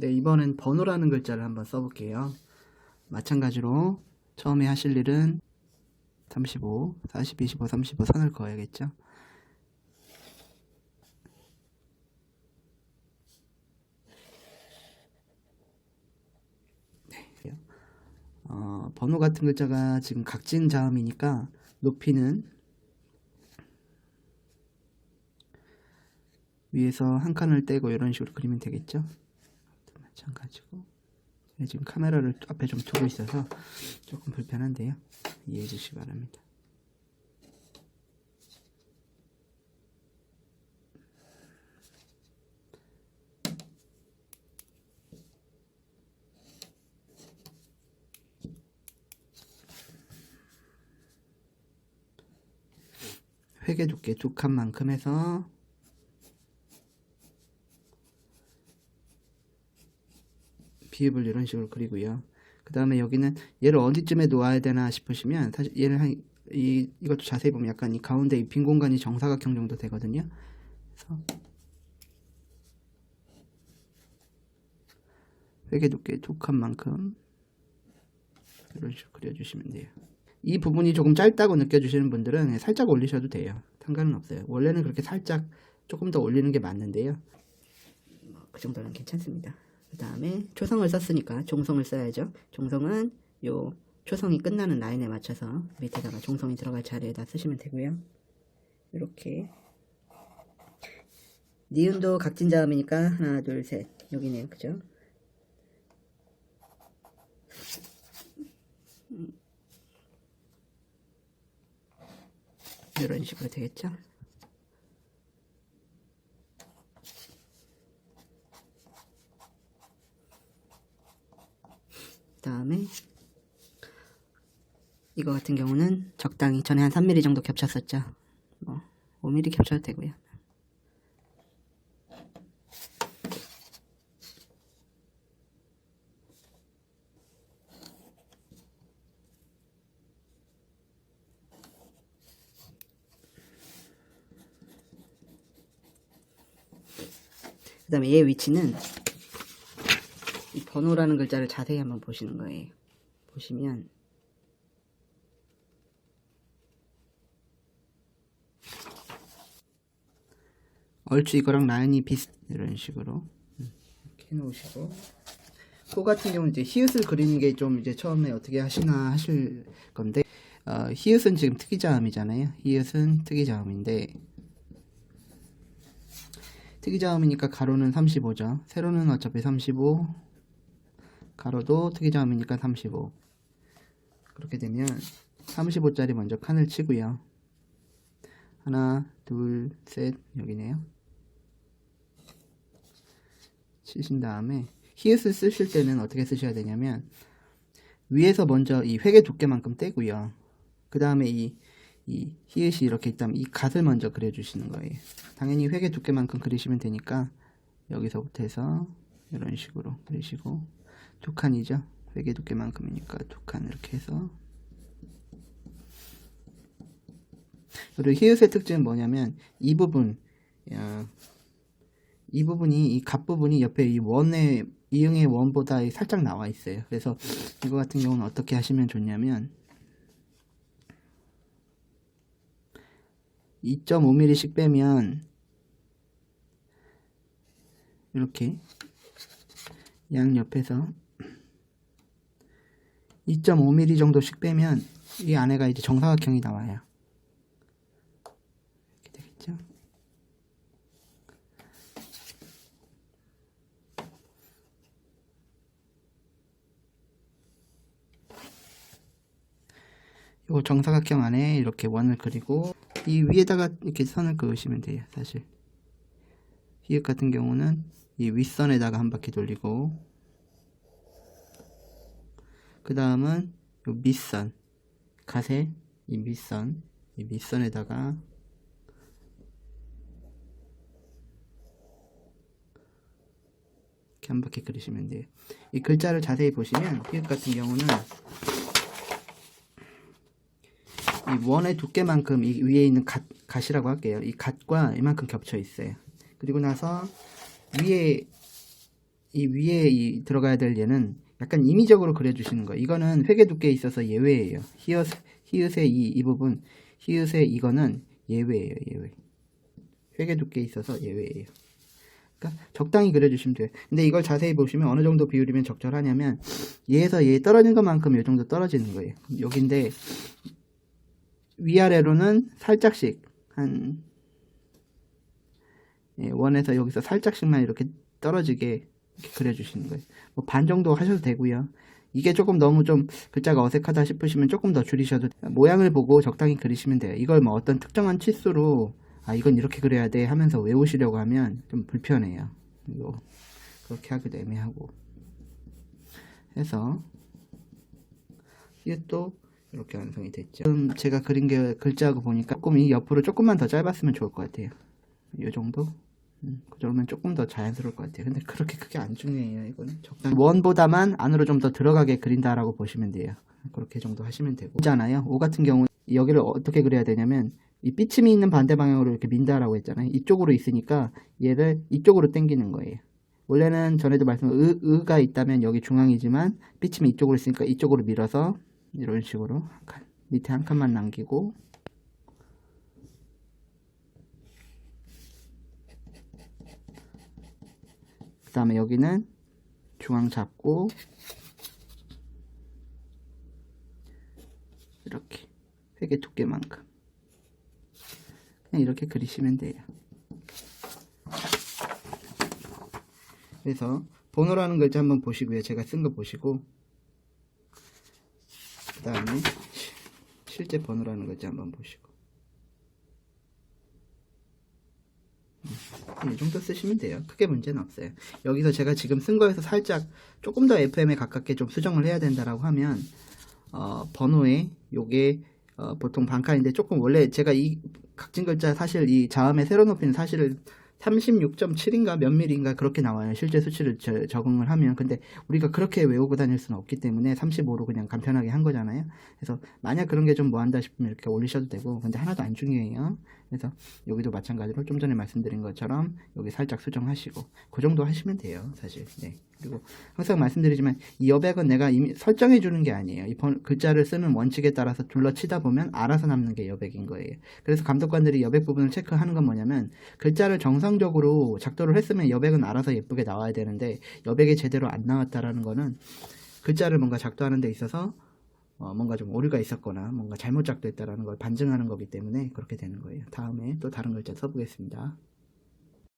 네, 이번엔 번호라는 글자를 한번 써볼게요. 마찬가지로 처음에 하실 일은 35, 40, 25, 35 선을 그어야겠죠. 네, 어, 번호 같은 글자가 지금 각진 자음이니까 높이는 위에서 한 칸을 떼고 이런 식으로 그리면 되겠죠. 마찬가지고. 지금 카메라를 앞에 좀 두고 있어서 조금 불편한데요. 이해해 주시기 바랍니다. 회계 두께 두 칸만큼 해서 기입을 이런 식으로 그리고요. 그 다음에 여기는 얘를 어디쯤에 놓아야 되나 싶으시면 사실 얘를 한, 이, 이것도 자세히 보면 약간 이 가운데 이 빈 공간이 정사각형 정도 되거든요. 그래서 회계 두께 촉한 만큼 이런 식으로 그려주시면 돼요. 이 부분이 조금 짧다고 느껴주시는 분들은 살짝 올리셔도 돼요. 상관은 없어요. 원래는 그렇게 살짝 조금 더 올리는 게 맞는데요. 뭐 그 정도는 괜찮습니다. 그 다음에 초성을 썼으니까 종성을 써야죠. 종성은 요 초성이 끝나는 라인에 맞춰서 밑에다가 종성이 들어갈 자리에다 쓰시면 되고요. 이렇게 니은도 각진자음이니까 하나 둘 셋 여기네요 그죠? 음. 이런 식으로 되겠죠? 다음에 이거 같은 경우는 적당히 전에 한 3mm 정도 겹쳤었죠. 뭐 5mm 겹쳐도 되고요. 그 다음에 얘 위치는 번호라는 글자를 자세히 한번 보시는 거예요. 보시면 얼추 이거랑 라인이 비슷 이런 식으로 이렇게 해놓으시고 코 같은 경우는 이제 히읗을 그리는 게 좀 이제 처음에 어떻게 하시나 하실 건데 어, 히읗은 지금 특이자음이잖아요. 히읗은 특이자음인데 특이자음이니까 가로는 35죠. 세로는 어차피 35 가로도 특이점이니까 35 그렇게 되면 35짜리 먼저 칸을 치고요. 하나 둘 셋 여기네요. 치신 다음에 히읗을 쓰실 때는 어떻게 쓰셔야 되냐면 위에서 먼저 이 회계 두께만큼 떼고요. 그 다음에 이, 이 히읗이 이렇게 있다면 이 갓을 먼저 그려주시는 거예요. 당연히 회계 두께만큼 그리시면 되니까 여기서부터 해서 이런 식으로 그리시고. 두 칸이죠. 외계 두께만큼이니까 두 칸 이렇게 해서 그리고 히읗의 특징은 뭐냐면 이 부분 어, 이 부분이 이갑 부분이 옆에 이 원의 이응의 원보다 살짝 나와 있어요. 그래서 이거 같은 경우는 어떻게 하시면 좋냐면 2.5mm씩 빼면 이렇게 양 옆에서 2.5mm 정도씩 빼면 이 안에가 이제 정사각형이 나와요. 이렇게 되겠죠? 요 정사각형 안에 이렇게 원을 그리고 이 위에다가 이렇게 선을 그으시면 돼요. 사실 이윽 같은 경우는 이 윗선에다가 한 바퀴 돌리고 그 다음은 밑선 가세 이 밑선 이 밑선에다가 이렇게 한 바퀴 그리시면 돼요. 이 글자를 자세히 보시면 피읍 같은 경우는 이 원의 두께만큼 이 위에 있는 갓, 갓이라고 할게요. 이 갓과 이만큼 겹쳐 있어요. 그리고 나서 위에 이 위에 이 들어가야 될 얘는 약간 임의적으로 그려주시는 거예요. 이거는 회계 두께에 있어서 예외예요. 히읗, 히읗의 이, 이 부분, 히읗의 이거는 예외예요. 예외. 회계 두께에 있어서 예외예요. 그러니까 적당히 그려주시면 돼요. 근데 이걸 자세히 보시면 어느 정도 비율이면 적절하냐면 얘에서 얘 떨어진 것만큼 이 정도 떨어지는 거예요. 여긴데 위아래로는 살짝씩 한 예, 원에서 여기서 살짝씩만 이렇게 떨어지게 그려주시는 거예요. 뭐 반 정도 하셔도 되고요. 이게 조금 너무 좀 글자가 어색하다 싶으시면 조금 더 줄이셔도. 모양을 보고 적당히 그리시면 돼요. 이걸 뭐 어떤 특정한 치수로 아 이건 이렇게 그려야 돼 하면서 외우시려고 하면 좀 불편해요. 이거 그렇게 하기도 애매하고 해서 이게 또 이렇게 완성이 됐죠. 지금 제가 그린 게 글자하고 보니까 조금 이 옆으로 조금만 더 짧았으면 좋을 것 같아요. 이 정도? 음, 그 정도면 조금 더 자연스러울 것 같아요. 근데 그렇게 크게 안 중요해요. 이거는 적당히 원보다만 안으로 좀 더 들어가게 그린다라고 보시면 돼요. 그렇게 정도 하시면 되고. 있잖아요. 오 같은 경우 여기를 어떻게 그려야 되냐면 이 삐침이 있는 반대 방향으로 이렇게 민다라고 했잖아요. 이쪽으로 있으니까 얘를 이쪽으로 당기는 거예요. 원래는 전에도 말씀 의, 의가 있다면 여기 중앙이지만 삐침이 이쪽으로 있으니까 이쪽으로 밀어서 이런 식으로 한 칸, 밑에 한 칸만 남기고 그 다음에 여기는 중앙 잡고 이렇게 회계 두께만큼 그냥 이렇게 그리시면 돼요. 그래서 번호라는 글자 한번 보시고요. 제가 쓴 거 보시고 그 다음에 실제 번호라는 글자 한번 보시고 음, 이 정도 쓰시면 돼요. 크게 문제는 없어요. 여기서 제가 지금 쓴 거에서 살짝 조금 더 FM에 가깝게 좀 수정을 해야 된다라고 하면 어, 번호에 요게 어, 보통 반칸인데 조금 원래 제가 이 각진 글자 사실 이 자음의 세로 높이는 사실은 36.7인가 몇 밀인가 그렇게 나와요. 실제 수치를 저- 적응을 하면. 근데 우리가 그렇게 외우고 다닐 수는 없기 때문에 35로 그냥 간편하게 한 거잖아요. 그래서 만약 그런 게 좀 뭐한다 싶으면 이렇게 올리셔도 되고 근데 하나도 안 중요해요. 그래서 여기도 마찬가지로 좀 전에 말씀드린 것처럼 여기 살짝 수정하시고 그 정도 하시면 돼요. 사실. 네. 그리고 항상 말씀드리지만 이 여백은 내가 이미 설정해 주는 게 아니에요. 이 번- 글자를 쓰는 원칙에 따라서 둘러치다 보면 알아서 남는 게 여백인 거예요. 그래서 감독관들이 여백 부분을 체크하는 건 뭐냐면 글자를 정상적으로 작도를 했으면 여백은 알아서 예쁘게 나와야 되는데 여백이 제대로 안 나왔다라는 거는 글자를 뭔가 작도하는 데 있어서 어, 뭔가 좀 오류가 있었거나 뭔가 잘못 작도했다라는 걸 반증하는 거기 때문에 그렇게 되는 거예요. 다음에 또 다른 글자 써보겠습니다.